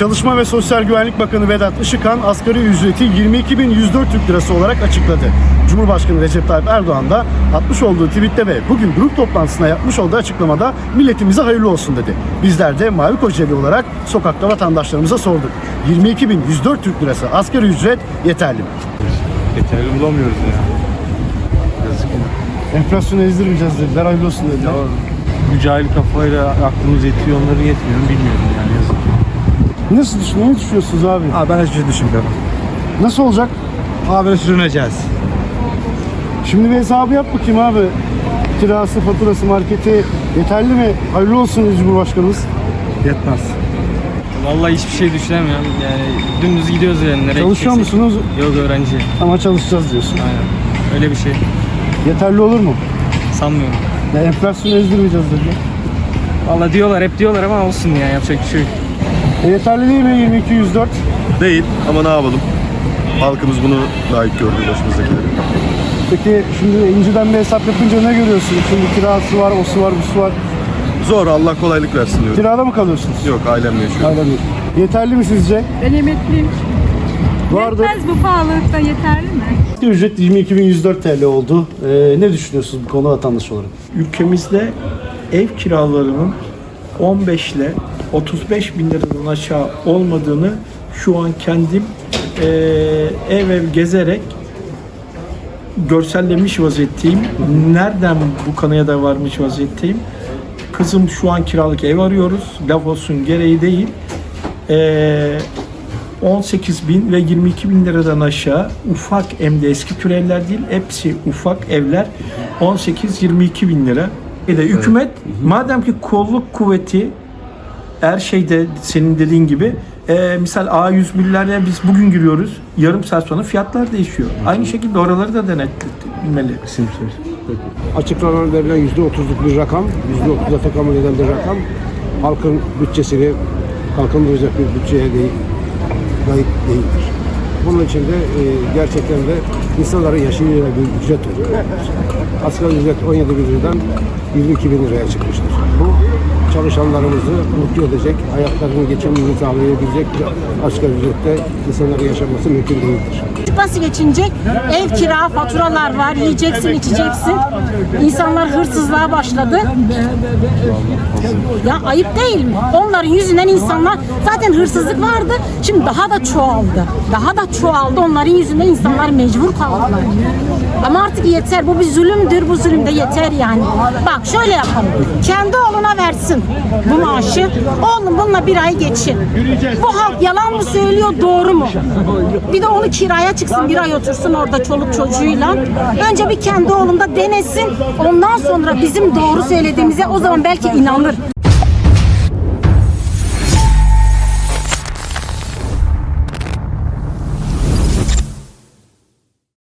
Çalışma ve Sosyal Güvenlik Bakanı Vedat Işıkhan asgari ücreti 22.104 Türk Lirası olarak açıkladı. Cumhurbaşkanı Recep Tayyip Erdoğan da atmış olduğu tweette ve bugün grup toplantısında yapmış olduğu açıklamada milletimize hayırlı olsun dedi. Bizler de Mavi Kocaeli olarak sokakta vatandaşlarımıza sorduk. 22.104 Türk Lirası asgari ücret yeterli mi? Yeterli bulamıyoruz ya. Yazık ya. Enflasyonu ezdirmeyeceğiz dediler, hayırlı olsun dediler. Bu cahil kafayla aklımız yetiyor onları yetmiyor mu bilmiyorum yani. Nasıl düşünüyorsunuz? Ne düşünüyorsunuz abi? Abi ben hiçbir şey düşünmüyorum. Nasıl olacak? Abi sürüneceğiz. Şimdi bir hesabı yap bakayım abi. Kirası, faturası, marketi yeterli mi? Hayırlı olsun Cumhurbaşkanımız. Yetmez. Vallahi hiçbir şey düşünemiyorum. Yani dümdüz gidiyoruz yani nereye Çalışıyor gideceksek. musunuz? Yok öğrenci. Ama çalışacağız diyorsun. Aynen. Öyle bir şey. Yeterli olur mu? Sanmıyorum. Ya enflasyonu ezdirmeyeceğiz dedi. Vallahi diyorlar hep diyorlar ama olsun ya yapacak bir şey yok. Yeterli değil mi 22 104? Değil ama ne yapalım? Halkımız bunu layık gördü başımızdakileri. Peki şimdi inciden bir hesap yapınca ne görüyorsun? Şimdi kirası var, o su var, bu su var. Zor Allah kolaylık versin diyorum. Kirada mı kalıyorsunuz? Yok ailemle yaşıyorum. Değil. Yeterli mi sizce? Ben emekliyim. Vardı. Yetmez bu pahalılıkta yeterli mi? Ücret 22.104 TL oldu. Ee, ne düşünüyorsunuz bu konu vatandaş olarak? ülkemizde ev kiralarının 15 ile 35 bin liradan aşağı olmadığını şu an kendim eee, ev ev gezerek görsellemiş vaziyetteyim. Nereden bu kanıya da varmış vaziyetteyim. Kızım şu an kiralık ev arıyoruz. Laf olsun gereği değil. Eee 18 bin ve 22 bin liradan aşağı ufak hem de eski tür evler değil hepsi ufak evler 18-22 bin lira. Bir de hükümet madem ki kolluk kuvveti her şeyde senin dediğin gibi e, misal A101'lere biz bugün giriyoruz yarım saat sonra fiyatlar değişiyor. Aynı şekilde oraları da denetlemeli. açıklanan verilen yüzde otuzluk bir rakam, yüzde otuza tekamül eden bir rakam halkın bütçesini kalkındıracak bir bütçeye değil, layık değildir. Bunun için de e, gerçekten de insanların yaşayacağı bir ücret oluyor. Asgari ücret 17 bin liradan 22 bin liraya çıkmıştır. Çalışanlarımızı mutlu edecek, hayatlarının geçimini sağlayabilecek asgari ücrette insanların yaşaması mümkün değildir. Nasıl geçinecek? Ev kira, faturalar var, yiyeceksin, içeceksin. İnsanlar hırsızlığa başladı. Ya ayıp değil mi? Onların yüzünden insanlar zaten hırsızlık vardı. Şimdi daha da çoğaldı. Daha da çoğaldı. Onların yüzünden insanlar mecbur kaldılar. Ama artık yeter. Bu bir zulümdür. Bu zulüm de yeter yani. Bak şöyle yapalım. Kendi oğluna versin bu maaşı. Oğlum bununla bir ay geçin. Bu halk yalan mı söylüyor, doğru mu? Bir de onu kiraya çıksın, bir ay otursun orada çoluk çocuğuyla. Önce bir kendi oğlunda denesin. Ondan sonra bizim doğru söylediğimize o zaman belki inanır.